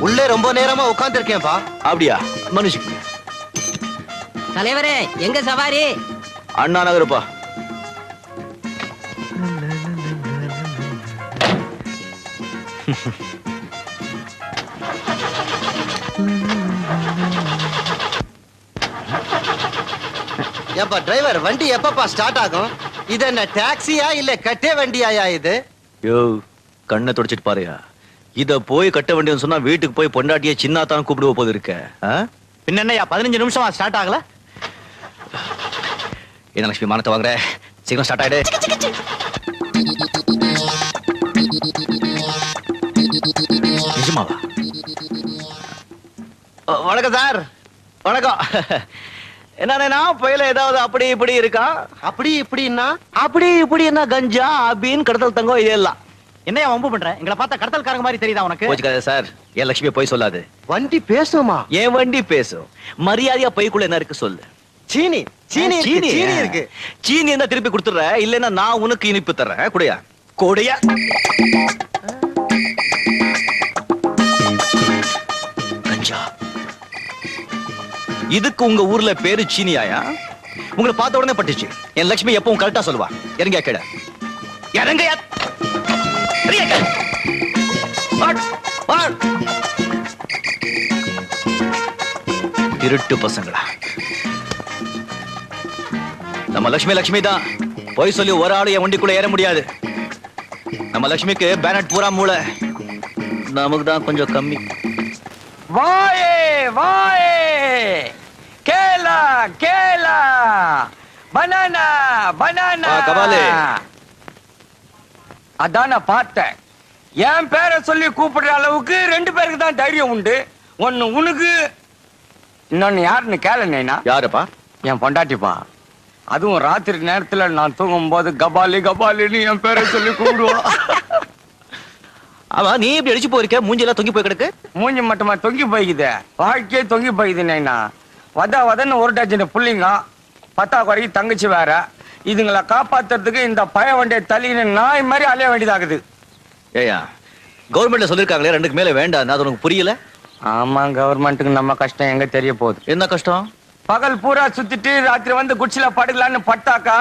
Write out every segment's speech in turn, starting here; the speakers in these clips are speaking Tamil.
உள்ளே ரொம்ப நேரமா உட்கார்ந்து இருக்கேன்பா அப்படியா? மனுஷன் தலைவரே எங்க சவாரி? அண்ணா நகருப்பா. ஏப்பா டிரைவர் வண்டி எப்பப்பா ஸ்டார்ட் ஆகும்? இது என்ன டாக்ஸியா இல்ல கட்டே வண்டியாயா இது? யோ கண்ணை தொடச்சிட்டு பாருயா. இத போய் கட்ட வேண்டியதுன்னு சொன்னா வீட்டுக்கு போய் பொண்டாட்டிய சின்னாத்தான் கூப்பிடுவ போது இருக்க? பின்ன என்னய்யா? பதினஞ்சு நிமிஷமா ஸ்டார்ட் ஆகல? என்ன லட்சுமி மானத்தை வாங்குற? சீக்கிரம் ஸ்டார்ட் ஆயிடு. நிஜமாவா? வணக்கம் சார். வணக்கம். என்னன்னா புயல ஏதாவது அப்படி இப்படி இருக்கா? அப்படி இப்படின்னா? அப்படி இப்படி என்ன கஞ்சா அபின் கடத்தல் தங்கம் இதெல்லாம். என்னையா வம்பு பண்ற? எங்களை பார்த்தா கடத்தல்காரங்க மாதிரி தெரியுதா உனக்கு? போச்சுக்காத சார். என் லட்சுமி போய் சொல்லாது. வண்டி பேசுமா என் வண்டி பேசும்? மரியாதையா பைக்குள்ள என்ன இருக்கு சொல்லு. சீனி சீனி இருக்கு, சீனி. இருக்கு. சீனி என்ன திருப்பி கொடுத்துற இல்லைன்னா நான் உனக்கு இனிப்பு தர்றேன். குடையா. கொடையா. கஞ்சா. இதுக்கு உங்க ஊர்ல பேரு சீனியாயா? உங்களை பார்த்த உடனே பட்டுச்சு. என் லட்சுமி எப்பவும் கரெக்டா சொல்லுவா. இறங்கியா கேட இறங்கயா. திருட்டு பசங்களா. நம்ம லட்சுமி லட்சுமி தான். போய் சொல்லி ஒரு ஆளு என் வண்டிக்குள்ள ஏற முடியாது. நம்ம லட்சுமிக்கு பேனட் பூரா மூளை. நமக்கு தான் கொஞ்சம் கம்மி. வாயே வாயே. கேலா கேலா பனானா பனானா. கபாலி. அதான் நான் பார்த்தேன். என் பேரை சொல்லி கூப்பிடுற அளவுக்கு ரெண்டு பேருக்கு தான் தைரியம் உண்டு. ஒன்னு உனக்கு இன்னொன்னு யாருன்னு கேளுனேனா யாருப்பா? என் பொண்டாட்டிப்பா. அதுவும் ராத்திரி நேரத்துல நான் தூங்கும் போது கபாலி கபாலின்னு என் பேரை சொல்லி கூப்பிடுவா ஆமா நீ இப்படி அடிச்சு போயிருக்க? மூஞ்சிலாம் தொங்கி போய் கிடக்கு? மூஞ்சி மட்டுமா தொங்கி போய்க்குது? வாழ்க்கையே தொங்கி போய்க்குது நைனா. வத வதன்னு ஒரு டஜன் புள்ளிங்க பத்தா குறைக்கு தங்கச்சி வேற. இதுங்களை காப்பாத்துறதுக்கு இந்த பய வண்டியை தள்ளின்னு நாய் மாதிரி அலைய வேண்டியதாகுது. ஏயா கவர்மெண்ட்ல சொல்லிருக்காங்களே ரெண்டுக்கு மேல வேண்டாம் அது உனக்கு புரியல? ஆமா கவர்மெண்ட்டுக்கு நம்ம கஷ்டம் எங்க தெரிய போகுது? என்ன கஷ்டம்? பகல் பூரா சுத்திட்டு ராத்திரி வந்து குச்சில படுக்கலான்னு பட்டாக்கா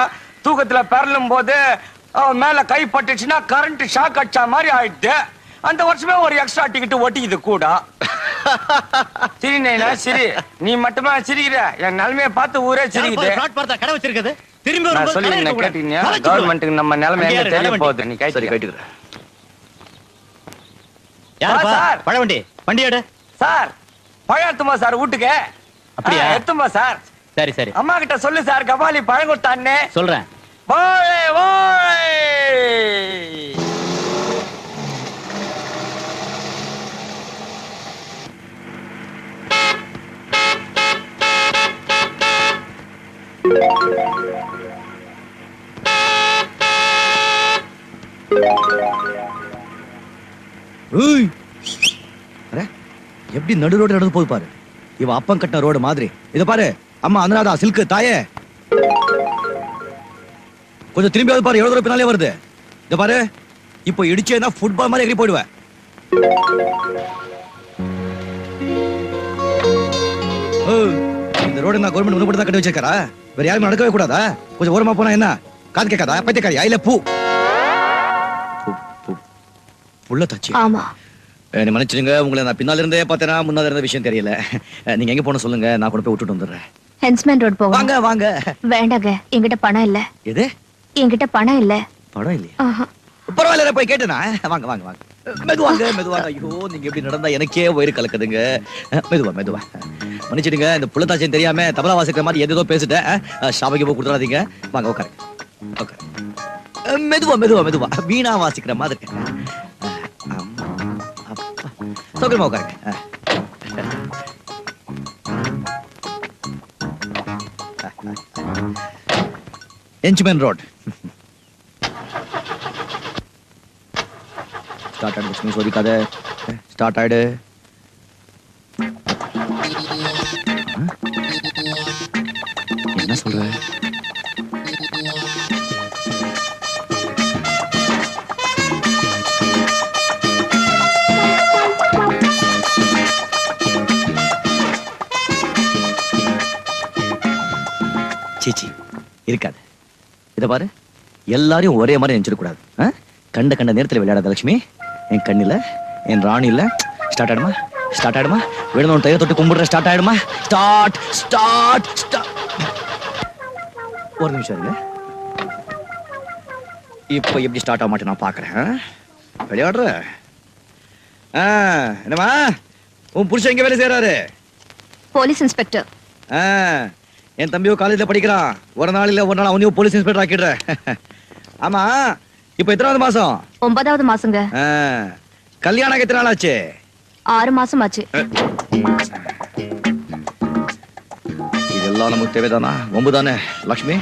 தூக்கத்துல பெறலும் போது மேல கை பட்டுச்சுன்னா கரண்ட் ஷாக் அடிச்சா மாதிரி ஆயிடுது. அந்த வருஷமே ஒரு எக்ஸ்ட்ரா டிக்கெட் ஒட்டிக்குது கூட. சிரி நைனா சிரி. நீ மட்டுமா சிரிக்கிற? என் நிலைமைய பார்த்து ஊரே சிரிக்குது. கடை வச்சிருக்குது. திரும்பி கவர்மெண்ட்டுக்கு நம்ம நிலைமை தெரிய போகுது? நீ கட்டிக்கிறேன். யாருப்பா? சார். பழவண்டி வண்டி எடு. சார் பழம் எடுத்துமா சார் வீட்டுக்கு? அப்படியா? எடுத்துமா சார்? சரி சரி. அம்மா கிட்ட சொல்லு சார் கபாலி பழம் கொடுத்தான்னு. சொல்றேன். வாழை வாழை ஏய். அட, எப்படி நடு ரோடு நடந்து போய் பாரு. இவ அப்பம் கட்டின ரோடு மாதிரி. இத பாரு அம்மா அனுராதா சில்க் தாயே. கொஞ்சம் திரும்பியாவது பாரு எவ்வளவு தூரம் பின்னாலே வருது. இத பாரு இப்போ இடிச்சேன்னா ஃபுட்பால் மாதிரி எகிரி போயிடுவேன். இந்த ரோடு நான் கவர்மெண்ட் முன்னாடி தான் கட்டி வச்சிருக்காரா? வேற யாருமே நடக்கவே கூடாதா? கொஞ்சம் ஓரமா போனா என்ன? காது கேட்காதா? பைத்தியக்காரியா? இல்ல பூ. புள்ள தச்சு ஆமா மன்னிச்சிடுங்க. உங்களை நான் பின்னால இருந்தே பார்த்தேனா முன்னால இருந்த விஷயம் தெரியல. நீங்க எங்க போன சொல்லுங்க. நான் கொண்டு போய் விட்டுட்டு வந்துடுறேன். ஹென்ஸ்மேன் ரோட் போவோம் வாங்க வாங்க. வேண்டாங்க. என்கிட்ட பணம் இல்ல. எது? என்கிட்ட பணம் இல்ல. படம் இல்லையா. பரவாயில்ல போய் கேட்டேனா? வாங்க வாங்க வாங்க. மெதுவாங்க மெதுவாங்க. ஐயோ நீங்க எப்படி நடந்தா எனக்கே வயிறு கலக்குதுங்க. மெதுவா மெதுவா. மன்னிச்சிடுங்க. இந்த புள்ளத்தாச்சியம் தெரியாம தபலா வாசிக்கிற மாதிரி எதோ பேசிட்டேன். ஷாபைக்கு போய் கொடுத்துடாதீங்க. வாங்க உட்காருங்க. உட்காரு அஹ், மெதுவா மெதுவா மெதுவா. வீணா வாசிக்கிற மாதிரி. சௌகரியமா உட்காருங்க அஹ். என்ச்மேன் ரோட் ஸ்டார்ட் ஆயிடு லட்சுமி சோதிக்காத ஸ்டார்ட் ஆயிடு ஆ? என்ன சொல்ற? எல்லாரையும் ஒரே மாதிரி நினைச்சிடக்கூடாது? கண்ட கண்ட நேரத்துல விளையாடாத லட்சுமி என் கண்ணில என் ராணில. ஸ்டார்ட் ஆயிடுமா? ஸ்டார்ட் ஆயிடுமா? வேணும் தைய தொட்டு கும்பிடுற ஸ்டார்ட் ஆயிடுமா? ஸ்டார்ட் ஸ்டார்ட் ஸ்டார்ட் ஒரு நிமிஷம் இருங்க. இப்போ எப்படி ஸ்டார்ட் ஆக மாட்டேன் நான் பாக்குறேன் ஆ? விளையாடுற? ஆ, என்னம்மா? உன் புருஷன் எங்க வேலை செய்யறாரு போலீஸ் இன்ஸ்பெக்டர். ஆ, என் தம்பியோ காலேஜ்ல படிக்கிறான். ஒரு நாள் இல்ல ஒரு நாள் அவனையும் போலீஸ் இன்ஸ்பெக்டர் ஆக்கிடுறேன். ஆமா இப்போ எத்தனாவது மாசம்? ஒன்பதாவது மாசங்க. கல்யாணம் எத்தனை நாள் ஆச்சு ஆறு மாசம் ஆச்சு இதெல்லாம் நமக்கு தேவைதானா? ஒம்பு தானே லக்ஷ்மி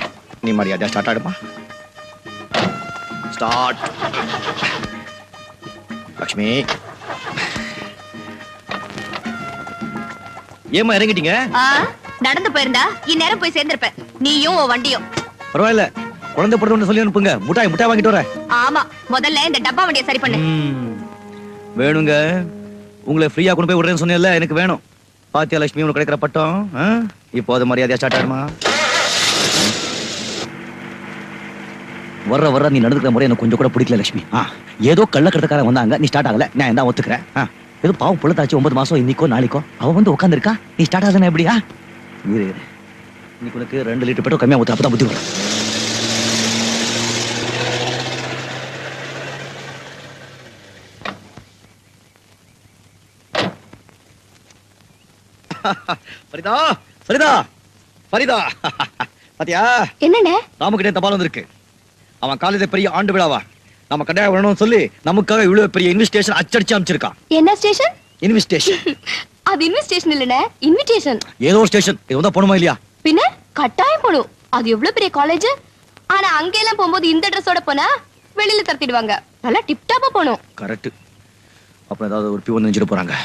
நீ மரியாதையா ஸ்டார்ட் ஆயிடுமா ஸ்டார்ட் லக்ஷ்மி. ஏமா இறங்கிட்டீங்க? நடந்து போயிருந்தா இந்நேரம் போய் சேர்ந்திருப்ப நீயும் வண்டியும். பரவாயில்ல. குழந்தை பிறந்த சொல்லி அனுப்புங்க. முட்டாய் முட்டாய் வாங்கிட்டு வரேன். ஆமா முதல்ல இந்த டப்பா வண்டியை சரி பண்ணு. வேணுங்க. உங்களை ஃப்ரீயா கொண்டு போய் விடுறேன்னு சொன்னேன்ல எனக்கு வேணும். பாத்தியா லட்சுமி உனக்கு கிடைக்கிற பட்டம்? இப்போ அது மரியாதையா ஸ்டார்ட் ஆயிடுமா வர்ற வர்ற நீ நடந்துக்கிற முறை எனக்கு கொஞ்சம் கூட பிடிக்கல லட்சுமி. ஆ, ஏதோ கள்ளக்கடத்தக்காரன் வந்தாங்க நீ ஸ்டார்ட் ஆகல நான் தான் ஒத்துக்கிறேன். ஏதோ பாவம் புள்ளத்தாச்சு ஒன்பது மாசம் இன்னைக்கோ நாளைக்கோ அவ வந்து உட்காந்துருக்கா நீ ஸ்டார்ட் ஆகலன்னா எப்படியா இரு இரு. இன்னைக்கு உனக்கு ரெண்டு லிட்டர் பெட்ரோல் கம்மியா ஊத்து அப்பதான் புத்தி வரும். ஃபரிதா ஃபரிதா ஃபரிதா. பாத்தியா? என்னண்ணே? ராமுகிட்டே தபால் வந்திருக்கு. அவன் காலேஜ் பெரிய ஆண்டு விழாவா? நம்ம கட்டாயம் வரணும்னு சொல்லி நமக்காக இவ்வளவு பெரிய இன்விஸ்டேஷன் அச்சடிச்சு அமைச்சிருக்கான் என்ன ஸ்டேஷன் இன்விஸ்டேஷன் அது இன்விஸ்டேஷன் இல்லனே இன்விடேஷன் ஏதோ ஒரு ஸ்டேஷன் இது வந்தா போணுமா இல்லையா? பின்ன? கட்டாயம் போடும் அது எவ்வளவு பெரிய காலேஜ் ஆனா அங்க எல்லாம் போகும்போது இந்த ட்ரெஸ்ஸோட போனா வெளியில தரத்திடுவாங்க. நல்லா டிப் டாப்பா போகணும். கரெக்ட் அப்புறம் ஏதாவது ஒரு பியூன் நினைச்சிட்டு போறாங்க.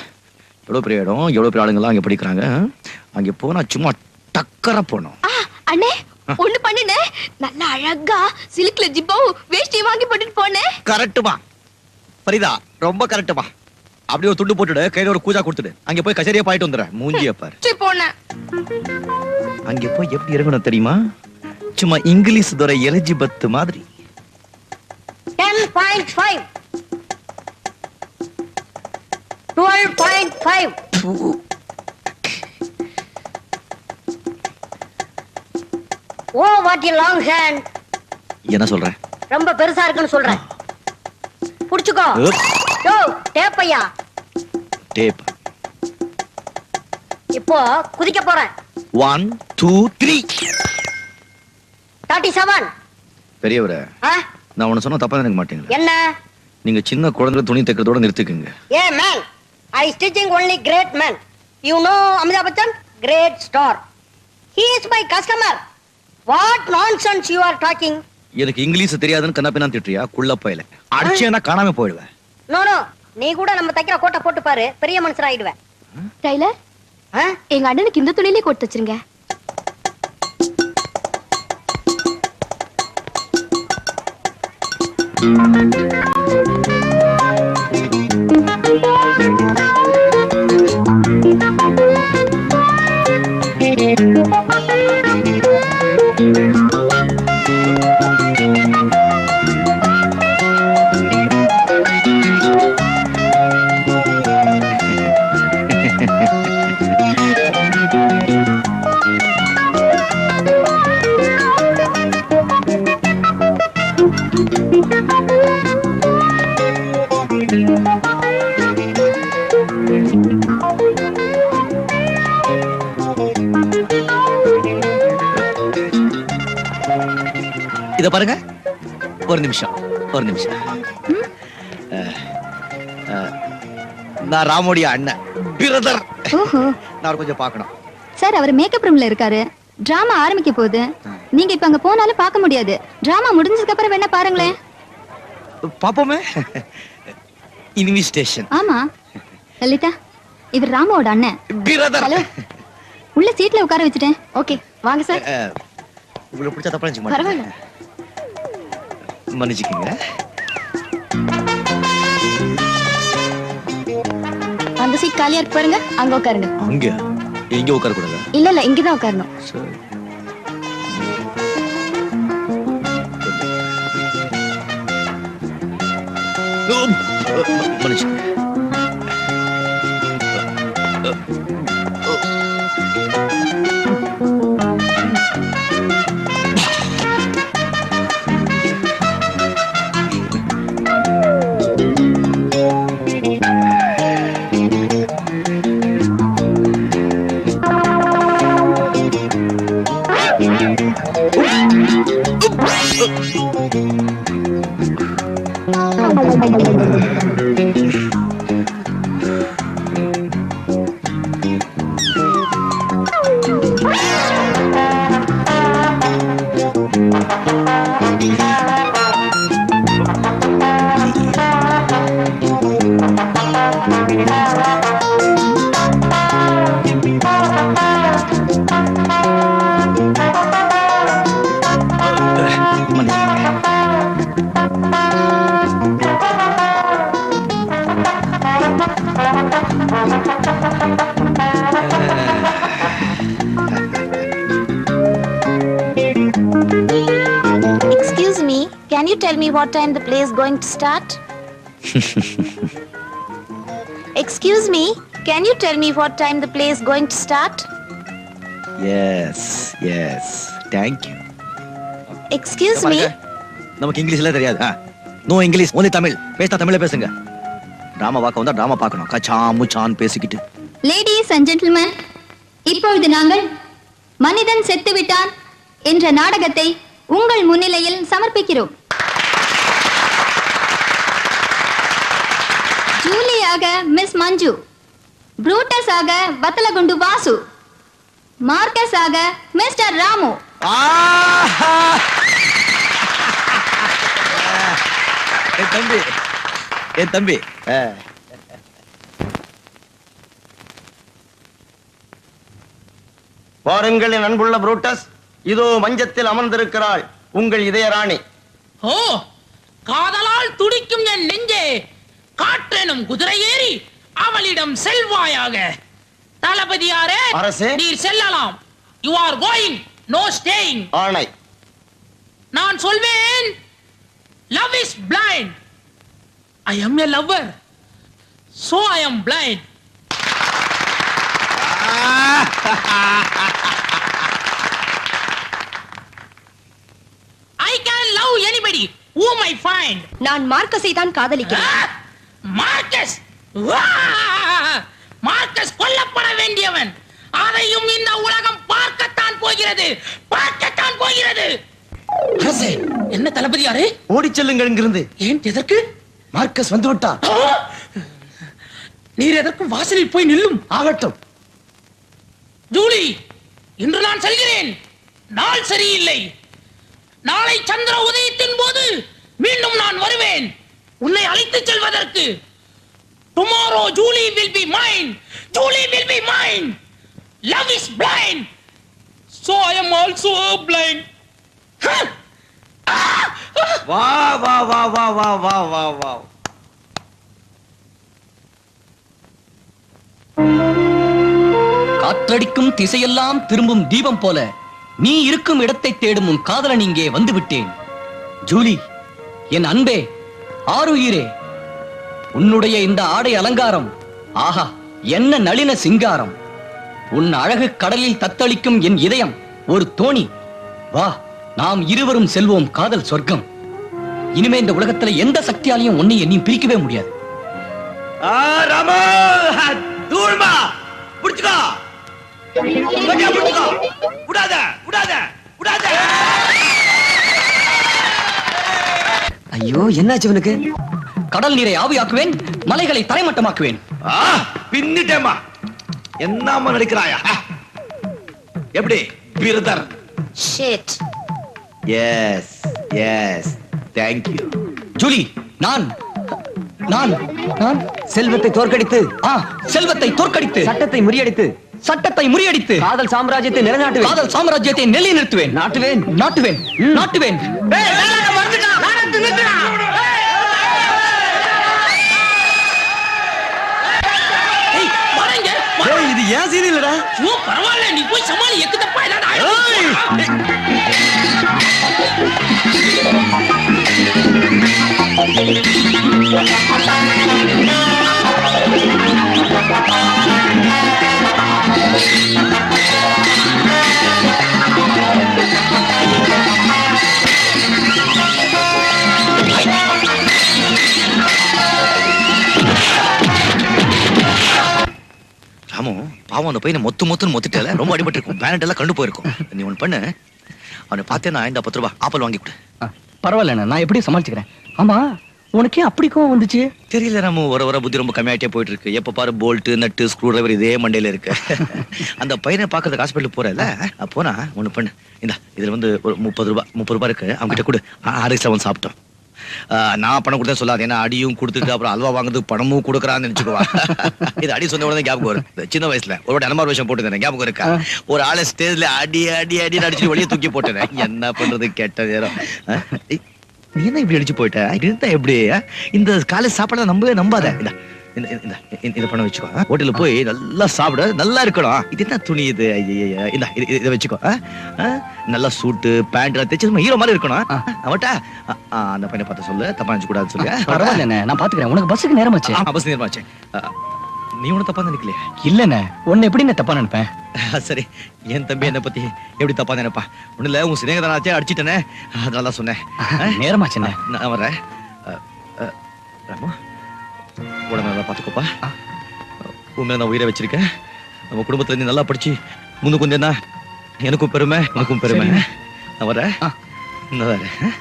எவ்வளவு பெரிய இடம் எவ்வளவு பெரிய ஆளுங்கெல்லாம் அங்க படிக்கிறாங்க? அங்க போனா சும்மா டக்கரா போகணும். ஆ, அண்ணே ஒண்ணு பண்ணுனே நல்லா அழகா சில்க்ல ஜிப்பாவும் வேஷ்டி வாங்கி போட்டுட்டு போனேன் கரெக்டுமா ஃபரிதா ரொம்ப கரெக்டுமா அப்படியே ஒரு துண்டு போட்டுடு கையில ஒரு கூஜா கொடுத்துடு. அங்க போய் கச்சேரியா பாயிட்டு வந்துடுறேன் மூஞ்சிய பாரு. சரி போனேன் அங்க போய் எப்படி இறங்கணும் தெரியுமா? சும்மா இங்கிலீஷ் துறை எலிஜிபத் மாதிரி. Ten point five twelve point five oh what a long hand என்ன சொல்றேன் ரொம்ப பெருசா இருக்குன்னு சொல்றேன் புடிச்சுக்கோ. யோ டேப்பையா டேப் இப்போ குதிக்க போறேன். One two three thirty seven பெரியவரே நான் உன்ன சொன்ன தப்பா நினைக்க மாட்டீங்களா. என்ன? நீங்க சின்ன குழந்தை துணி தைக்கிறதோட நிறுத்திக்குங்க. A man I stitching only great man you know Amitabh Bachchan great star he is my customer what nonsense you are talking எனக்கு இங்கிலீஷ் தெரியாதுன்னு கண்ணா பின்னா திட்டுறியா? குள்ள போயில. அடிச்சேன்னா காணாம போயிடுவேன். நோ நோ நீ கூட நம்ம தைக்கிற கோட்டை போட்டு பாரு. பெரிய மனுஷர் ஆயிடுவேன் டைலர்? எங்க அண்ணனுக்கு இந்த துணியிலே கொடுத்து வச்சிருங்க. இத பாருங்க. ஒரு நிமிஷம் ஒரு நிமிஷம். நான் ராமோடைய அண்ணன் பிரதர். ஓஹோ. நான் கொஞ்சம் பார்க்கணும். சார் அவர் மேக்கப் ரூம்ல இருக்காரு. டிராமா ஆரம்பிக்க போகுது. நீங்க இப்ப அங்க போனாலும் பார்க்க முடியாது. டிராமா முடிஞ்சதுக்கு அப்புறம் வேணா பாருங்களேன் பாப்போமே இன்விஸ்டேஷன் ஆமா. லலிதா இவர் ராமாவோட அண்ணன். பிரதர். ஹலோ. உள்ள சீட்ல உட்கார வச்சுட்டேன். ஓகே வாங்க சார். உங்களுக்கு பிடிச்ச தப்பா பரவாயில்ல. மன்னிச்சுக்கோங்க. அந்த சீட் காலியா இருக்கு பாருங்க. அங்க உட்காருங்க. அங்க? எங்க உட்கார கூடாது இல்ல இல்ல இங்கதான் உட்காரணும். சரி. மன்னிச்சுக்கோங்க. Tell me what time the play is going to start? Excuse me, can you tell me what time the play is going to start? Yes yes thank you Excuse me, நமக்கு இங்கிலீஷ்ல தெரியாது நோ இங்கிலீஷ் ஒன்லி தமிழ் பேசினா தமிழ்ல பேசுங்க. டிராமா பார்க்க வந்தா டிராமா பார்க்கணும். கச்சா முச்சான் பேசிக்கிட்டு. லேடிஸ் அண்ட் ஜென்டில்மேன் இப்பொழுது நாங்கள் மனிதன் செத்துவிட்டான் என்ற நாடகத்தை உங்கள் முன்னிலையில் சமர்ப்பிக்கிறோம். ஜூலியாக மிஸ் மஞ்சு. புரூட்டஸ் ஆக வத்தலகுண்டு வாசு. மார்க்கஸ் ஆக மிஸ்டர் ராமு. என் தம்பி என் தம்பி. பாருங்கள் என் அன்புள்ள புரூட்டஸ். இதோ மஞ்சத்தில் அமர்ந்திருக்கிறாள் உங்கள் இதய ராணி ஓ காதலால் துடிக்கும் என் நெஞ்சே. காற்றெனும் குதிரை ஏறி அவளிடம் செல்வாயாக. தளபதியாரே அரசே. நீர் செல்லலாம். You are going no staying ஆணை. நான் சொல்வேன் love is blind I am a lover so I am blind I can love anybody whom I find. நான் மார்க்கஸை தான் காதலிக்கிறேன்! மார்க்கஸ்! மார்க்கஸ் கொல்லப்பட வேண்டியவன். அதையும் இந்த உலகம் பார்க்கத்தான் போகிறது. பார்க்கத்தான் போகிறது. என்ன தளபதியாரே ஓடிச் செல்லுங்கள் இங்கிருந்து. ஏன் எதற்கு? மார்க்கஸ் வந்து விட்டார் ஆ! நீர் எதற்கும் வாசலில் போய் நில்லும். ஆகட்டும். ஜூலி இன்று நான் செல்கிறேன். நாள் சரியில்லை. நாளை சந்திர உதயத்தின் போது மீண்டும் நான் வருவேன். உன்னை அழைத்துச் செல்வதற்கு. Tomorrow Julie will be mine Julie will be mine love is blind so I am also blind வா வா வா வா வா வா வா வா. காற்றடிக்கும் திசையெல்லாம் திரும்பும் தீபம் போல நீ இருக்கும் இடத்தை தேடும் உன் காதலன் இங்கே வந்து விட்டேன் ஜூலி என் அன்பே ஆருயிரே உன்னுடைய இந்த ஆடை அலங்காரம் ஆஹா என்ன நளின சிங்காரம். உன் அழகு கடலில் தத்தளிக்கும் என் இதயம் ஒரு தோணி. வா நாம் இருவரும் செல்வோம் காதல் சொர்க்கம். இனிமே இந்த உலகத்துல எந்த சக்தியாலையும் உன்னை என்னையும் பிரிக்கவே முடியாது. புடிச்சுக்கோ. விடாத விடாத விடாத. ஐயோ என்னாச்சு இவனுக்கு? கடல் நீரை ஆவியாக்குவேன் மலைகளை தரைமட்டமாக்குவேன். ஆ, பின்னிட்டேம்மா. என்னம்மா நடிக்கிறாயா. எப்படி? Brother. Shit. Yes yes thank you Julie நான் நான் நான் செல்வத்தை தோற்கடித்து ஆ செல்வத்தை தோற்கடித்து சட்டத்தை முறியடித்து சட்டத்தை முறியடித்து காதல் சாம்ராஜ்யத்தை நிலைநாட்டுவேன். காதல் சாம்ராஜ்யத்தை நிலை நிறுத்துவேன். நாட்டுவேன். நாட்டுவேன். நாட்டுவேன். இது ஏன் சீன் இல்லடா? ஐயோ, பரவாயில்ல நீ போய் சமாளி எக்கு தப்பா ஏதாவது ஆயிடும். பாவம் அந்த பையனை மொத்து மொத்துன்னு மொத்திட்டல ரொம்ப அடிபட்டு இருக்கும் பேனட் எல்லாம் கண்டு போயிருக்கும். நீ ஒன்று பண்ணு. அவனை பார்த்தேன்னா இந்த பத்து ரூபாய் ஆப்பல் வாங்கி கொடு. ஆ, பரவாயில்ல நான் எப்படி சமாளிச்சுக்கிறேன். ஆமா உனக்கே அப்படி கோவம் வந்துச்சு? தெரியல ராமு வர வர புத்தி ரொம்ப கம்மியாயிட்டே போயிட்டு இருக்கு எப்ப பாரு போல்ட் நட்டு ஸ்க்ரூ டிரைவர் இதே மண்டையில இருக்கு. அந்த பையனை பார்க்கறதுக்கு ஹாஸ்பிட்டல் போறல போனா ஒண்ணு பண்ணு. இந்த இதுல வந்து ஒரு முப்பது ரூபாய் முப்பது ரூபாய் இருக்கு. அவங்க கிட்ட கொடு ஆறு செவன் சாப்பிட்டோம். நான் பணம் கொடுத்தா சொல்லாது. ஏன்னா அடியும் கொடுத்துட்டு அப்புறம் அல்வா வாங்குறதுக்கு பணமும் கொடுக்குறான்னு நினைச்சுக்குவா. இது அடி சொன்ன உடனே ஞாபகம் வரும். சின்ன வயசுல ஒரு வாட்டி அனமார் விஷயம் போட்டு ஞாபகம் இருக்கா? ஒரு ஆளை ஸ்டேஜ்ல அடி அடி அடி அடிச்சு வெளியே தூக்கி போட்டேன். என்ன பண்றது கெட்ட நேரம்? நீ என்ன இப்படி அடிச்சு போயிட்ட? இருந்தா எப்படி? இந்த காலேஜ் சாப்பாடு நம்பவே நம்பாத. இதை பண்ண வச்சுக்கோ? ஹோட்டல்ல போய் நல்லா சாப்பிட நல்லா இருக்கணும். இது என்ன துணி இது. இந்த இது- வச்சுக்கோ? நல்லா சூட்டு பேண்ட் தைச்சு ஹீரோ மாதிரி இருக்கணும். அவட்டா அந்த பையனை பார்த்து சொல்லு தப்பா நினைச்சு கூடாது சொல்லு பரவாயில்ல நான் பாத்துக்கிறேன். உனக்கு பஸ்ஸுக்கு நேரமாச்சு பஸ் நேரமாச்சு நீ ஒன்னும் தப்பா நினைக்கலையே? இல்லண்ணே உன்னை எப்படி நான் தப்பா நினைப்பேன்? சரி. என் தம்பி என்னை பத்தி எப்படி தப்பா நினைப்பா? ஒண்ணு இல்ல உன் சிநேகதானாச்சே அடிச்சிட்டனே. அதனால தான் சொன்னேன்? நேரமாச்சுண்ணே நான் வரேன். ராமு? உடம்பு நல்லா பார்த்துக்கோப்பா. உண்மையில நான் உயிரை வச்சிருக்கேன். நம்ம குடும்பத்துல நீ நல்லா படிச்சு முன்னுக்கு வந்தேன்னா எனக்கும் பெருமை உனக்கும் பெருமை. நான் வரேன். நான் வரேன்.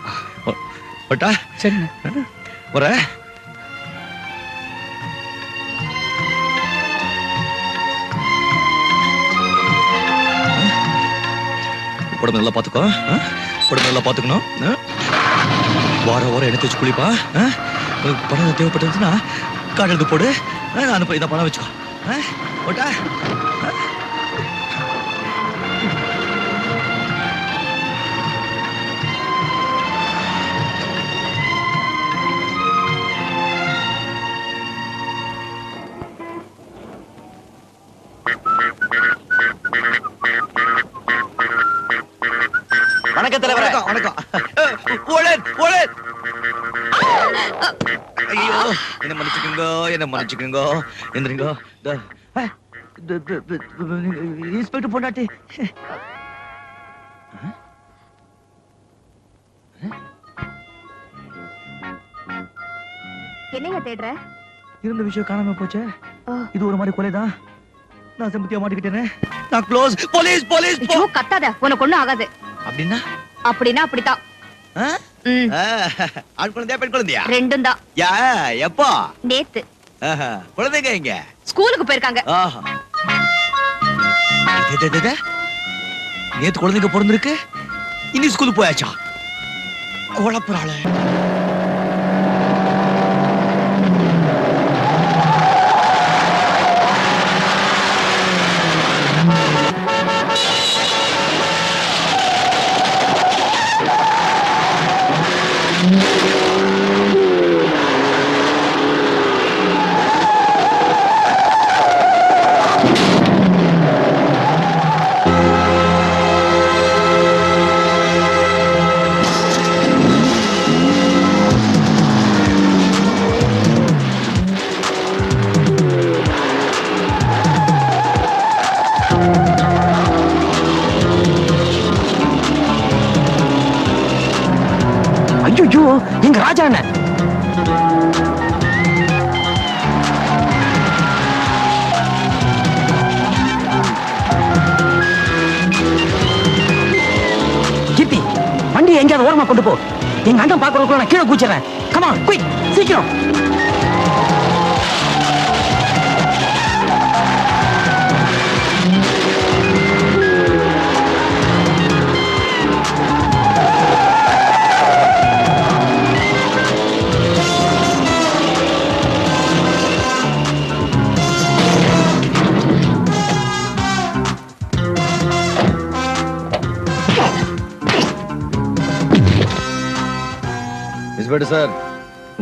வரட்டா சரிண்ணே. வரேன். உடம்பு நல்லா பார்த்துக்கோ? உடம்பு நல்லா பார்த்துக்கணும். ஆ? வார வாரம் எடுத்து வச்சு குளிப்பா. ஆ? உனக்கு பணம் தேவைப்பட்டதுன்னா கார்டு எடுத்து போடு. நான் அனுப்ப இதை பணம் வச்சுக்கோ. ஓட்டா ஐயோ என்ன மன்னிச்சுக்குங்க என்ன மன்னிச்சுக்குங்க. எந்திரிங்க. இன்ஸ்பெக்டர் பொண்டாட்டி. என்னங்க தேடுற? இருந்த விஷயம் காணாம போச்சே. இது ஒரு மாதிரி கொலைதான் நான் செம்பத்தியா மாட்டிக்கிட்டேனே. நான் க்ளோஸ் போலீஸ் போலீஸ் போ- ஐயோ கத்தாத. உனக்கு ஒண்ணும் ஆகாது. அப்படின்னா? அப்படின்னா ஆ, ஆண் குழந்தையா பெண் குழந்தையா? ரெண்டும் தான் யா எப்போ? நேத்து. குழந்தைங்க எங்க? ஸ்கூலுக்கு போயிருக்காங்க. நேத்து குழந்தைங்க பிறந்திருக்கு இனி ஸ்கூலுக்கு போயாச்சா? குழப்பறாள. 滚，死你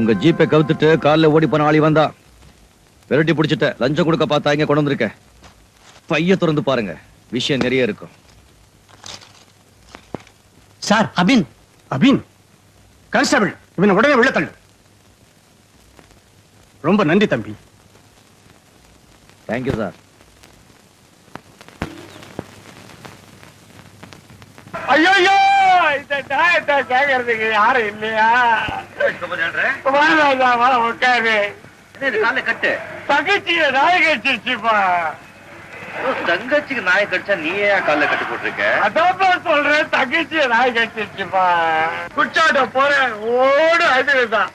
உங்க ஜீப்பை கவுத்துட்டு கால்ல ஓடி போன ஆளி வந்தா விரட்டி பிடிச்சிட்ட லஞ்சம் கொடுக்க பார்த்தா இங்க கொண்டு வந்திருக்கேன் பைய திறந்து பாருங்க விஷயம் நிறைய இருக்கும். சார் அபின். அபின்? கான்ஸ்டபிள் இவனை உடனே உள்ள தள்ளு. ரொம்ப நன்றி தம்பி. தேங்க்யூ சார் ஐயோ இந்த நியாயத்தை கேட்கறதுக்கு யாரும் இல்லையா? வா ராஜா, வா, உட்காரு கட்டு? தகச்சிய நாய் கட்சிச்சுப்பா தங்கச்சிக்கு நாய் கடிச்சா நீ ஏன் கால கட்டு போட்டிருக்க? அதான்ப்பா சொல்றேன் தகச்சிய நாய் கட்சிச்சுப்பா குச்சாட்ட போறேன் ஓடு அதுதான்.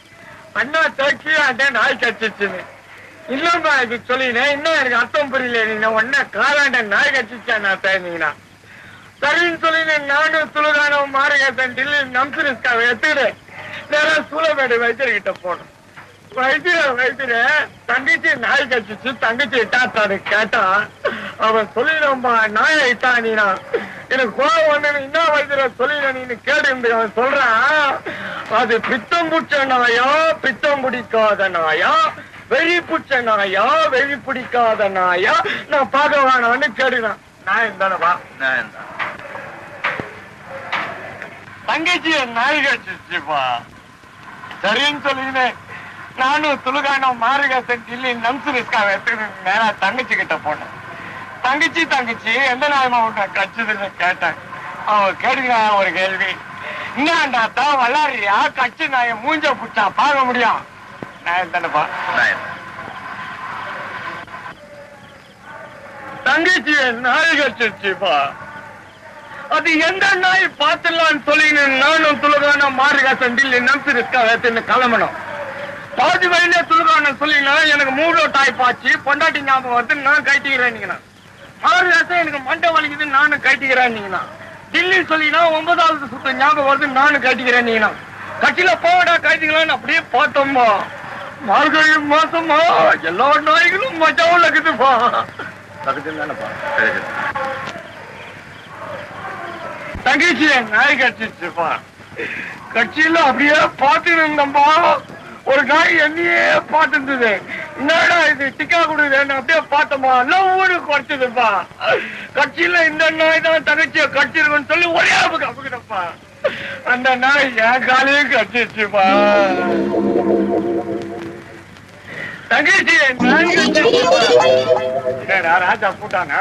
அண்ணா தக்கி அண்ணன் நாய் கட்சிச்சுன்னு இல்லப்பா இது சொல்லினேன். இன்னும் எனக்கு அர்த்தம் புரியல நீங்க உடனே காலாண்ட நாய் கட்சிச்சா நான் பேசுனீங்கன்னா சரின்னு சொல்லி நானும் துளுகானம் மாறகேசன் டில்லி நம்சரிஸ்காவை எடுத்துக்கிட்டு நேரம் சூளமேடு வைத்தியர்கிட்ட போனோம். வைத்திய வைத்திய தங்கச்சி நாய் கட்சிச்சு தங்கச்சி இட்டாத்தாரு கேட்டா அவன் சொல்லிடும்பா நாய் இட்டா நீனா எனக்கு கோவம் ஒண்ணு என்ன வைத்திய சொல்லிட நீ கேட்டு அவன் சொல்றான். அது பித்தம் புடிச்ச நாயா பித்தம் பிடிக்காத நாயா வெறி புடிச்ச நாயா வெறி பிடிக்காத நாயா. நான் பார்க்க வேணாம்னு கேடுறான் நான் இருந்தானவா நான் தான். தங்கச்சி நாய் கட்சிச்சுப்பா சரின்னு சொல்லினேன் நானும் துளுகானம் மாருகாசன் டில்லி நம்சுரிஸ்காவை எடுத்துக்கிட்டு நேரா தங்கச்சி கிட்ட போனேன். தங்கச்சி தங்கச்சி எந்த நாயமா உன்னை கட்சுதுன்னு கேட்டேன். அவ கேட்டுக்கிறான் ஒரு கேள்வி. என்னடா தான் வல்லாரியா கட்சி நாய மூஞ்ச புடிச்சா பார்க்க முடியும்? நான் தானேப்பா. தங்கச்சி நாய் கட்சிச்சுப்பா அது எந்த நாய் பார்த்துடலாம்னு சொல்லி நானும் துளுகான மாறுகாசன் டில்லி நம்சிருக்கா வேத்துன்னு கிளம்பணும். பாதி வயல துளுகான சொல்லினா எனக்கு மூடோ டாய் பாச்சு பொண்டாட்டி ஞாபகம் வந்து நான் கைட்டிக்கிறேன் மாறுகாசம் எனக்கு மண்டை வலிக்குது நானும் கைட்டிக்கிறேன் டில்லி சொல்லினா ஒன்பதாவது சுத்த ஞாபகம் வருது நானும் கைட்டிக்கிறேன் கட்சியில போவடா கைட்டிக்கலாம்னு அப்படியே பார்த்தோம்மா. மார்கழி மாசமா எல்லா நாய்களும் மஜாவும் இருக்குதுப்பா அதுக்கு தானப்பா சரி, தங்கச்சி நாய் கட்சிச்சுப்பா கட்சியில அப்படியே பார்த்து இருந்தம்பா ஒரு நாய் என்னையே பார்த்து இருந்தது என்னடா இது டிக்கா கொடுக்குது அப்படியே பார்த்தோமா லவ்னு குறைச்சதுப்பா. கட்சியில இந்த நாய் தான் தங்கச்சிய கட்சிருக்குன்னு சொல்லி ஒரே அமுக்கு அந்த நாய் என் காலையும் கட்சிச்சுப்பா தங்கச்சி நாய் கட்சிச்சுப்பா என்னடா ராஜா பூட்டானா?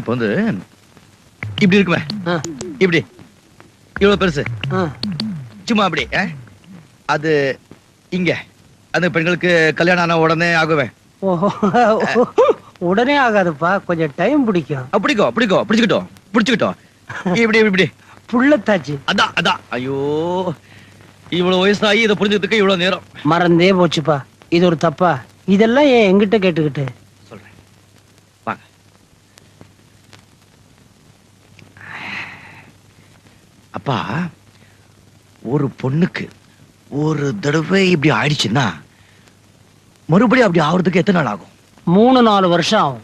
இப்ப வந்து இப்படி இருக்குமே. இப்படி. இவ்வளவு பெருசு. சும்மா அப்படி? அது இங்க. அந்த பெண்களுக்கு கல்யாணம் ஆன உடனே ஆகுவேன் உடனே ஆகாதுப்பா. கொஞ்சம் டைம் பிடிக்கும். அப்படிக்கோ அப்படிக்கோ பிடிச்சுக்கிட்டோம் பிடிச்சுக்கிட்டோம். இப்படி இப்படி இப்படி. புள்ளத்தாச்சு. அதான் அதான். ஐயோ இவ்வளவு வயசாகி இதை புரிஞ்சதுக்கு இவ்வளவு நேரம். மறந்தே போச்சுப்பா. இது ஒரு தப்பா? இதெல்லாம் ஏன் எங்கிட்ட கேட்டுக்கிட்டு சொல்றேன் வாங்க அப்பா ஒரு பொண்ணுக்கு ஒரு தடவை இப்படி ஆயிடுச்சுன்னா மறுபடியும் அப்படி ஆவறதுக்கு எத்தனை நாள் ஆகும்? மூணு நாலு வருஷம் ஆகும்.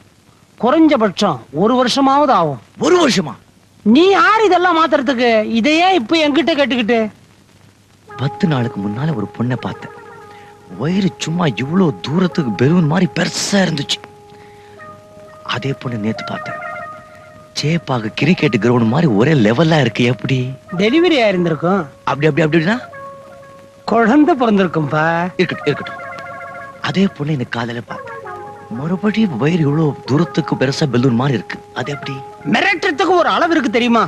குறைஞ்சபட்சம் ஒரு வருஷமாவது ஆகும். ஒரு வருஷமா? நீ யார் இதெல்லாம் மாத்துறதுக்கு? இதையே இப்ப என்கிட்ட கேட்டுக்கிட்டு. பத்து நாளுக்கு முன்னால ஒரு பொண்ணை பார்த்தேன். வயிறு சும்மா இவ்வளவு தூரத்துக்கு பெலூன் மாதிரி பெருசா இருந்துச்சு. அதே பொண்ணு நேத்து பார்த்தேன். சேப்பாக கிரிக்கெட் கிரவுண்ட் மாதிரி ஒரே லெவலா இருக்கு எப்படி? டெலிவரி ஆயிருந்திருக்கும் அப்படி அப்படி அப்படின்னா? குழந்தை பிறந்திருக்கும்பா. இருக்கட்டும் இருக்கட்டும். அதே பொண்ணு இந்த காலையில பார்த்தேன் மறுபடியும் வயிறு இவ்வளவு தூரத்துக்கு பெருசா பெலூன் மாதிரி இருக்கு. அது எப்படி? மிரட்டுறதுக்கு ஒரு அளவு இருக்கு தெரியுமா?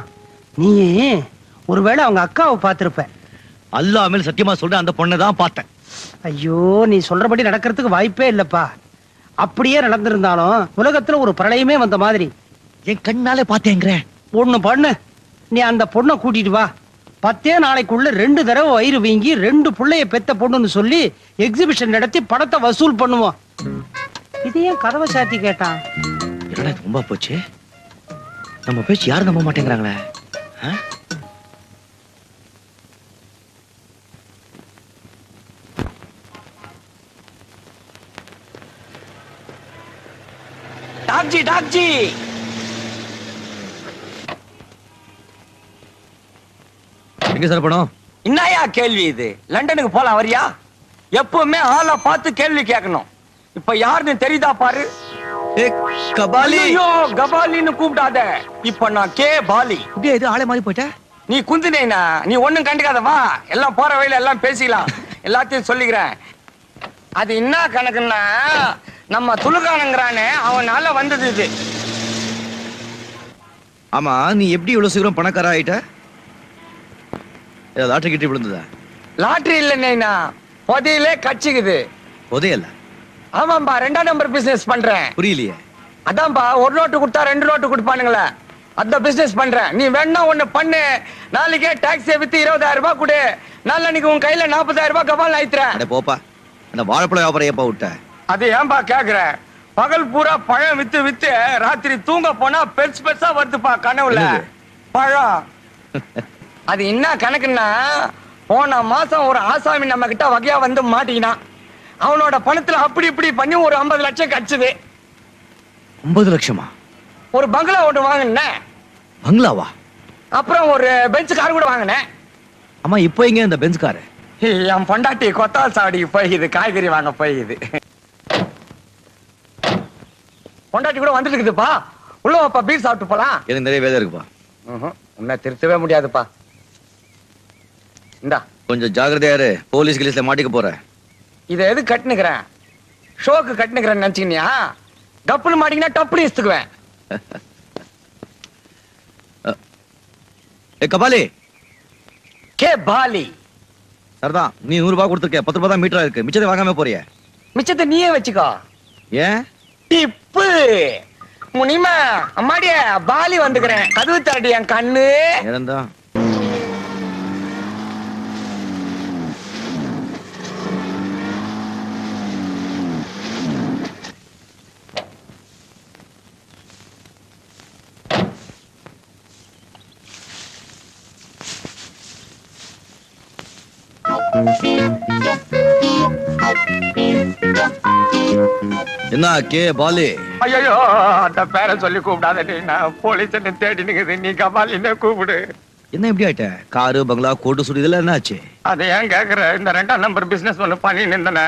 நீ ஒருவேளை அவங்க அக்காவை பார்த்திருப்ப. அல்லாமல் சத்தியமா சொல்றேன் அந்த பொண்ணை தான் பார்த்தேன். ஐயோ நீ சொல்றபடி நடக்கிறதுக்கு வாய்ப்பே இல்லப்பா. அப்படியே நடந்திருந்தாலும் உலகத்துல ஒரு பிரளயமே வந்த மாதிரி. என் கண்ணாலே பார்த்தேங்கிறேன் ஒண்ணு பண்ணு. நீ அந்த பொண்ணை கூட்டிட்டு வா. பத்தே நாளைக்குள்ள ரெண்டு தடவை வயிறு வீங்கி ரெண்டு புள்ளைய பெத்த பொண்ணுன்னு சொல்லி எக்ஸிபிஷன் நடத்தி படத்தை வசூல் பண்ணுவோம். இது ஏன் கதவை சாத்தி கேட்டான்? என்னடா இது ரொம்ப போச்சு? நம்ம பேச்சு யாரும் நம்ப மாட்டேங்கிறாங்களே? ஆ? டாக்ஜி டாக்ஜி! எங்க சார் பணம் என்னையா கேள்வி இது? லண்டனுக்கு போலாம் வரியா? எப்பவுமே ஆளை பார்த்து கேள்வி கேட்கணும். இப்ப யாருன்னு தெரியுதா பாரு? கபாலி. ஐயோ கபாலின்னு கூப்பிடாத. இப்ப நான் கே பாலி. இது ஆளே மாதிரி போயிட்ட? நீ குந்தினேனா? நீ ஒண்ணும் கண்டுக்காத வா. எல்லாம் போற வழியில எல்லாம் பேசிக்கலாம். எல்லாத்தையும் சொல்லிக்கிறேன். அது என்ன கணக்குன்னா நம்ம துலுக்கானங்கிறானே அவனால வந்தது இது. ஆமா நீ எப்படி இவ்வளவு சீக்கிரம் பணக்கார ஆயிட்ட? லாட்டரி கிட்டி விழுந்ததா? லாட்டரி இல்ல நைனா. புதையிலே கட்சிக்குது உதயல்ல ஆமாம்பா ரெண்டாம் நம்பர் பிசினஸ் பண்றேன். புரியலையே. அதான்பா ஒரு நோட்டு கொடுத்தா ரெண்டு நோட்டு கொடுப்பானுங்களே. அந்த பிசினஸ் பண்றேன். நீ வேணா ஒண்ணு பண்ணு. நாளைக்கே டாக்ஸியை வித்து இருபதாயிரம் ரூபாய் கொடு. நாளைக்கு உன் கையில நாற்பதாயிரம் ரூபாய் கபால் ஆயித்துறேன். அட போப்பா அந்த வாழைப்பழம் வியாபாரம் ஏப்பா விட்ட? அது ஏன்பா கேக்குற? பகல் பூரா பழம் வித்து வித்து ராத்திரி தூங்க போனா பெருசு பெருசா வருதுப்பா கனவுல? பழம். அது என்ன கணக்குன்னா போன மாசம் ஒரு ஆசாமி நம்ம கிட்ட வகையா வந்து மாட்டிக்கினான் அவனோட பணத்துல அப்படி இப்படி பண்ணி ஒரு ஐம்பது லட்சம் கச்சுது. ஒன்பது லட்சமா? ஒரு பங்களா ஒன்று வாங்கினேன். பங்களாவா? அப்புறம் ஒரு பெஞ்ச் கார் கூட வாங்கினேன். அம்மா இப்போ எங்க இந்த பெஞ்ச் காரு என் பொண்டாட்டி கொத்தால் சாவடிக்கு போய்க்குது காய்கறி வாங்க போய்க்குது. பொண்டாட்டி கூட வந்துட்டு இருக்குதுப்பா உள்ள வாப்பா பீர் சாப்பிட்டு போலாம். எனக்கு நிறைய வேலை இருக்குப்பா? உன்னை திருத்தவே முடியாதுப்பா. இந்தா. கொஞ்சம் ஜாக்கிரதையா இரு. போலீஸ் கிலீஸ்ல மாட்டிக்க போற இதை எது கட்டுனுக்கிறேன்? ஷோக்கு கட்டுனுக்கிறேன்னு நினைச்சுக்கினியா? கப்புனு மாட்டிங்கன்னா டப்புனு இஸ்துக்குவேன் ஏ கபாலி. கே பாலி. சரிதான் நீ நூறு ரூபாய் கொடுத்துருக்க. பத்து ரூபாய் தான் மீட்டரா இருக்கு. மிச்சத்தை வாங்காம போறிய. மிச்சத்தை நீயே வச்சுக்கோ. ஏன்? டிப்பு. முனிமா அம்மாடிய பாலி வந்துக்கிறேன். கதவு தரடி என் கண்ணு? நேரம்தான். என்ன கே பாலு? ஐயோ அந்த பேரை சொல்லி கூப்பிடாத நான் போலீஸ் தேடி நிக்குது நீ கபாலின்னு கூப்பிடு. என்ன இப்படி ஆயிட்ட? காரு பங்களா கோட்டு சுடி இதெல்லாம் என்ன ஆச்சு அதை ஏன் கேக்குற? இந்த ரெண்டாம் நம்பர் பிசினஸ் ஒண்ணு பண்ணி நின்றன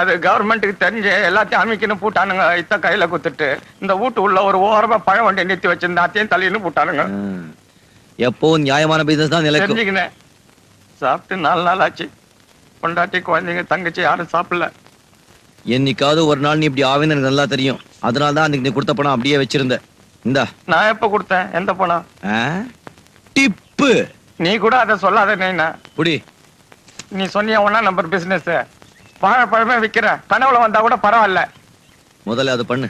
அது கவர்மெண்ட்டுக்கு தெரிஞ்சு எல்லாத்தையும் அமைக்கணும் பூட்டானுங்க இத்த கையில குத்துட்டு. இந்த வீட்டு உள்ள ஒரு ஓரமா பழம் வண்டி நிறுத்தி வச்சிருந்த அத்தையும் தள்ளின்னு பூட்டானுங்க. எப்பவும் நியாயமான பிசினஸ் தான் நிலைக்கும். தெரிஞ்சுக்கினேன். சாப்பிட்டு நாலு நாள் ஆச்சு. பொண்டாட்டி குழந்தைங்க தங்கச்சி யாரும் சாப்பிடல. என்னைக்காவது ஒரு நாள் நீ இப்படி ஆவேன்னு எனக்கு நல்லா தெரியும். அதனால தான் அன்னைக்கு நீ கொடுத்த பணம் அப்படியே வச்சிருந்த. இந்தா. நான் எப்ப கொடுத்தேன்? எந்த பணம்? ஆ? டிப்பு. நீ கூட அதை சொல்லாத நீனா. புடி. நீ சொன்னிய ஒன்னா நம்பர் பிசினஸ் வாழைப்பழமே விக்கிற கனவுல வந்தா கூட பரவாயில்ல. முதல்ல அது பண்ணு.